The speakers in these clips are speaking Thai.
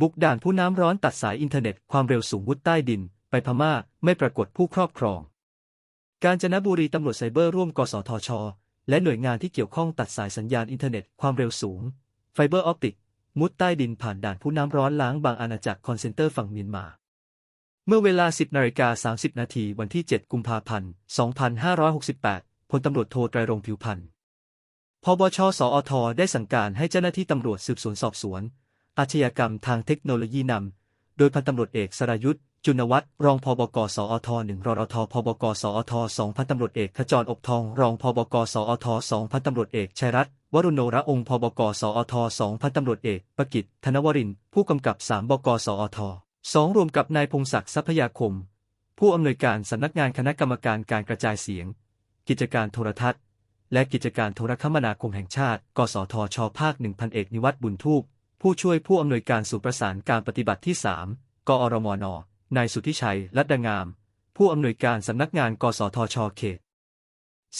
บุกด่านผู้น้ำร้อนตัดสายอินเทอร์เน็ตความเร็วสูงวุดใต้ดิน ไปพม่าไม่ปรากฏผู้ครอบครอง กาญจนบุรีตำรวจไซเบอร์ร่วมกสทช และหน่วยงานที่เกี่ยวข้องตัดสายสัญญาณอินเทอร์เน็ตความเร็วสูง ไฟเบอร์ออปติก มุดใต้ดินผ่านด่านผู้น้ำร้อนล้างบางอาณาจักรคอนเซนเตอร์ฝั่งเมียนมา เมื่อเวลา 10นาฬิกา30 นาทีวันที่ 7 กุมภาพันธ์ 2568 พลตำรวจโทไตรรงผิวพันธ์พบช สอท ได้สั่งการให้เจ้าหน้าที่ตำรวจสืบสวนสอบสวน อาชญากรรมทางเทคโนโลยีนำ โดยพันตำรวจเอกสรายุทธจุนวัฒน์รองพบกสอท1รรทพบกสอท2พันตำรวจเอกขจรอบทอง รองพบกสอท2พันตำรวจเอกชัยรัตน์วรุณโนระองค์พบกสอท2พันตำรวจเอกประกิตธนวรินผู้กำกับ3บกสอท2รวมกับนายพงศักดิ์ทรัพยาคม ผู้อำนวยการสำนักงานคณะกรรมการการกระจายเสียง กิจการโทรทัศน์ และกิจการโทรคมนาคมแห่งชาติ กสทช ภาคหนึ่งพันเอกนิวัฒน์บุญทูป ผู้ช่วยผู้อำนวยการศูนย์ประสานการปฏิบัติที่ 3 กอรมน นายสุทธิชัยรัตดงาม ผู้อำนวยการสำนักงานกสทช เขต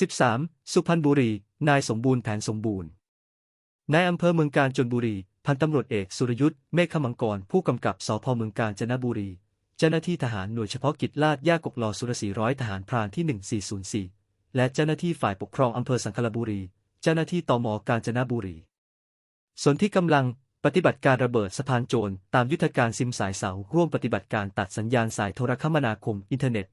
13 สุพรรณบุรี นายสมบูรณ์แผนสมบูรณ์ นายอำเภอเมืองกาญจนบุรี พันตำรวจเอกสุรยุทธ์ เมฆขมังกร ผู้กำกับสพเมืองกาญจนบุรี เจ้าหน้าที่ทหารหน่วยเฉพาะกิจลาดย่ากกลอสุรศรีร้อยทหารพรานที่ 1404 และเจ้าหน้าที่ฝ่ายปกครองอำเภอสังขละบุรี เจ้าหน้าที่ตมกาญจนบุรี ส่วนที่กำลัง ปฏิบัติการระเบิดสะพานโจรตามยุทธการซิมสายเสาร่วมปฏิบัติการตัดสัญญาณสายโทรคมนาคมอินเทอร์เน็ต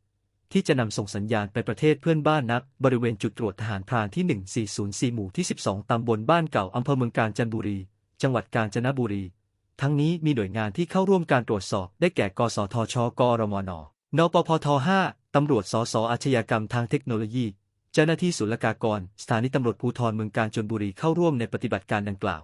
ที่จะนำส่งสัญญาณไปประเทศเพื่อนบ้านนัก บริเวณจุดตรวจทหารพรานที่ 1404 หมู่ที่ 12 ตำบลบ้านเก่าอำเภอเมืองกาญจนบุรี จังหวัดกาญจนบุรี ทั้งนี้มีหน่วยงานที่เข้าร่วมการตรวจสอบ ได้แก่ กสทชกอรมน นปพท 5 ตำรวจ สส อาชญากรรมทางเทคโนโลยี เจ้าหน้าที่ศุลกากร สถานีตำรวจภูธรเมืองกาญจนบุรีเข้าร่วมในปฏิบัติการดังกล่าว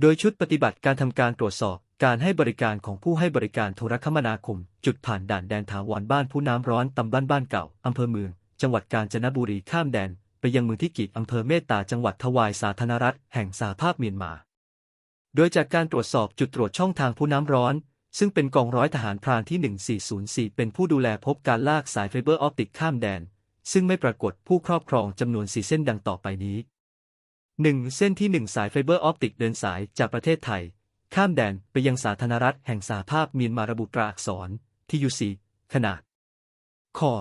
โดยชุดปฏิบัติการทำการตรวจสอบการให้บริการของผู้ให้บริการโทรคมนาคม จุดผ่านด่านแดนถาวรบ้านผู้น้ำร้อนตำบลบ้านเก่าอำเภอเมือง จังหวัดกาญจนบุรีข้ามแดน ไปยังเมืองที่กีดอำเภอเมตตาจังหวัดทวายสาธารณรัฐแห่งสหภาพเมียนมา โดยจากการตรวจสอบจุดตรวจช่องทางผู้น้ำร้อน ซึ่งเป็นกองร้อยทหารพรานที่ 1404 เป็นผู้ดูแลพบการลากสายไฟเบอร์ออปติกข้ามแดน ซึ่งไม่ปรากฏผู้ครอบครองจำนวน4เส้นดังต่อไปนี้ 1. เส้นที่ 1 สายไฟเบอร์ออปติกเดินสายจากประเทศไทย ข้ามแดนไปยังสาธารณรัฐแห่งสหภาพเมียนมาระบุตราอักษรที่ยูซีขนาดคอ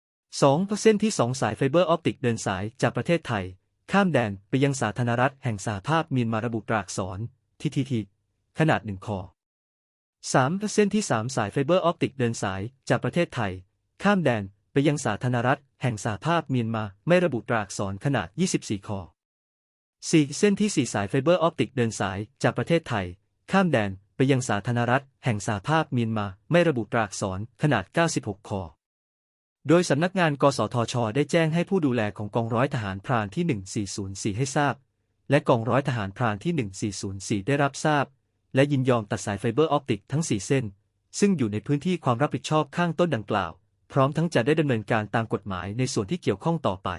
2. เส้นที่ 2 สายไฟเบอร์ออปติกเดินสายจากประเทศไทย ข้ามแดนไปยังสาธารณรัฐแห่งสหภาพเมียนมาระบุตราอักษรที่ทีทีขนาด1คอ 3. เส้นที่ 3 สายไฟเบอร์ออปติกเดินสายจากประเทศไทย ข้ามแดนไปยังสาธารณรัฐแห่งสหภาพเมียนมาไม่ระบุตราอักษรขนาด 24 คอ 4. เส้นที่ 4 สายไฟเบอร์ออปติกเดินสาย จากประเทศไทย ข้ามแดน ไปยังสาธารณรัฐ แห่งสหภาพเมียนมา ไม่ระบุตราอักษรขนาด 96 คอ โดยสำนักงานกสทช ได้แจ้งให้ผู้ดูแลของกองร้อยทหารพรานที่ 1404 ให้ทราบ และกองร้อยทหารพรานที่ 1404 ได้รับทราบ และยินยอมตัดสายไฟเบอร์ออปติกทั้ง 4 เส้น ซึ่งอยู่ในพื้นที่ความรับผิดชอบข้างต้นดังกล่าว พร้อมทั้งจะได้ดำเนินการตามกฎหมายในส่วนที่เกี่ยวข้องต่อไป